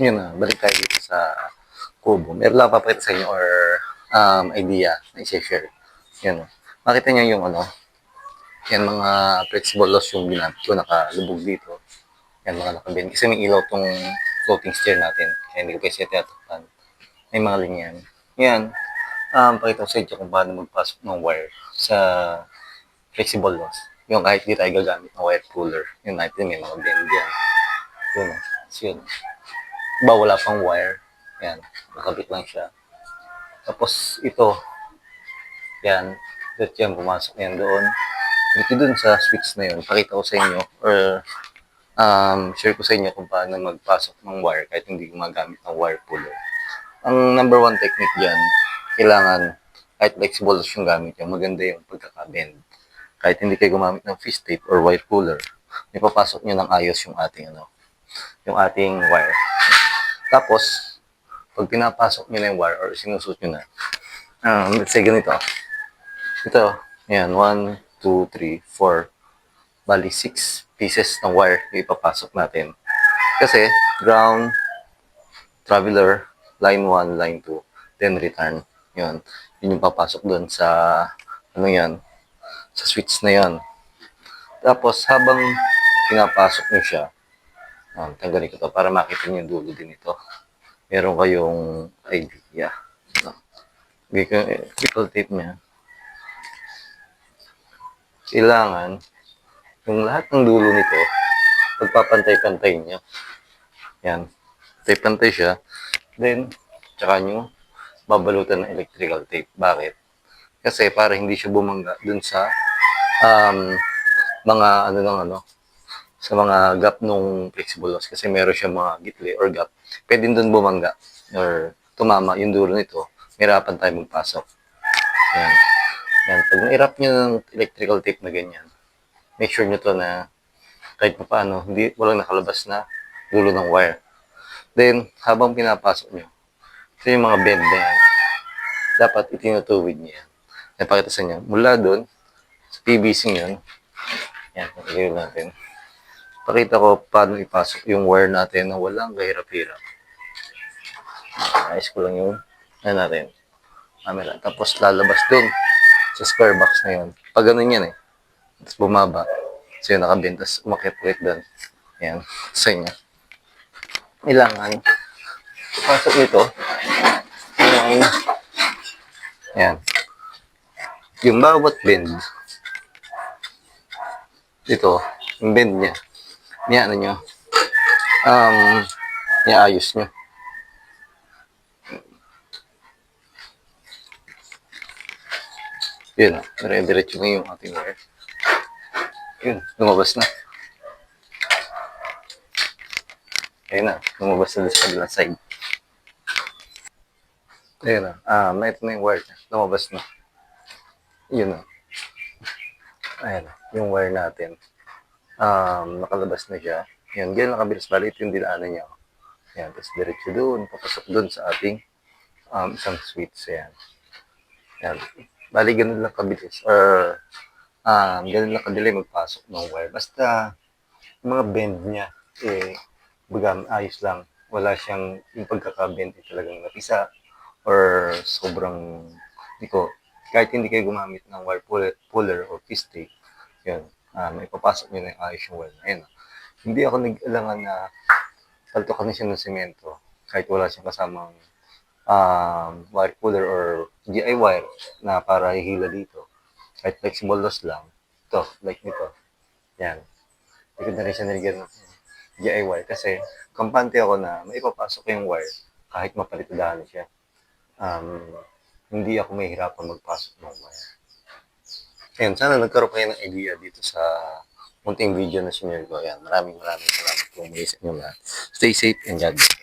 yun na, balik tayo dito sa kubo. Meron lang papakita sa inyo or um, idea na i-share. Yan. Makita niyo yung ano, yan mga flexible loss yung ginamit ko, nakalubog dito. Yan mga nakabend. Kasi may ilaw tong floating stair natin. Kaya hindi ko kasi tinatakpan. May mga linya yan. Um, pakita ko sa inyo kung paano magpasok ng wire sa flexible loss. Yung kahit di tayo gagamit ng wire puller. Yung natin may mga bend yan. Yun. So yun. Ba wala pang wire. Yan. Nakabit lang siya. Tapos ito. Yan. Dito yan. Pumasok yan doon. Dito dun sa switch na yun. Pakita ko sa inyo. Or um, share ko sa inyo kung paano magpasok ng wire kahit hindi gumagamit ng wire puller. Ang number one technique dyan, kailangan kahit flexible yung gamit nyo, maganda yung pagkakabend. Kahit hindi kayo gumamit ng fish tape or wire puller, may papasok nyo ng ayos yung ating ano, yung ating wire. Tapos, pag pinapasok nyo yung wire or sinusot nyo na, um, let's say ganito. Ito, yan, 1, 2, 3, 4, bali 6 pieces ng wire yung ipapasok natin. Kasi, ground, traveler, line 1, line 2, then return. Yun. Yun yung papasok doon sa, ano yan, sa switch na yan. Tapos, habang pinapasok nyo siya, um, tanggalin ko to para makita nyo yung dulo din ito. Meron kayong idea. No? Bigay ko yung triple tape niya. Kailangan, yung lahat ng dulo nito, pagpapantay-pantay niya. Yan. Pantay-pantay siya. Then, tsaka nyo babalutan ng electrical tape. Bakit? Kasi para hindi siya bumangga dun sa um, mga ano ng ano sa mga gap nung flexible loss kasi meron siya mga gitli or gap. Pwede dun bumangga or tumama yung dulo nito. Mahirapan tayo magpasok. Yan. Yan. Pag na-wrap nyo ng electrical tape na ganyan, make sure nyo to na kahit pa paano, hindi, walang nakalabas na dulo ng wire. Then, habang pinapasok nyo, ito yung mga bend na yan. Dapat itinutuwid nyo yan. Napakita sa inyo. Mula doon, sa PVC yun, yan, pagkakaroon natin. Pakita ko paano ipasok yung wire natin na walang kahirap-hirap. Ayos ko lang yung, ano natin, camera. Tapos lalabas doon sa square box na yun. Pag ganun yan eh. Tapos bumaba. So yun, nakabend. Tapos umakit ulit doon. Yan, sa inyo. Kailangan, pasok nito, yung, yan, yung bawat bend, ito, yung bend niya, niya ano nyo, um, niaayos nyo. Yun, dire-diretso na yung ating wire. Yun, lumabas na. Ayun na, lumabas na sa kabilang side. Ayun na, ah, na ito na yung wire. Lumabas na. Yun na. Ayun na, yung wire natin. Um, nakalabas na siya. Yan, ganyan lang kabilis. Bali, ito yung dinaanan niya. Yan, tapos diretso doon, papasok doon sa ating um, isang switch. Yan. Yan. Bali, ganun lang kabilis. Or, um, ganun lang kadali magpasok ng wire. Basta, mga bend niya, eh, baga, ayos lang. Wala siyang, yung pagkakabend, eh, talagang napisa. Or, sobrang, hindi ko, kahit hindi kayo gumamit ng wire puller, puller or fish tape, yun, ah, may papasok nyo na yung ayos yung wire. Ayun. Hindi ako nag-alangan na taltukan siya ng semento kahit wala siyang kasamang um, wire puller or GI wire na para ihila dito. Kahit flexible loss lang. Ito, like nito. Yan. Ko na rin siya nilagyan ng GI wire kasi kampante ako na maipapasok yung wire kahit mapalitadahan siya. Um, hindi ako mahihirapan magpasok ng wire. Ayun, sana nagkaroon kayo ng idea dito sa munting video na sinare ko. Ayan, maraming maraming salamat po. May sa inyo lahat. Stay safe and God bless.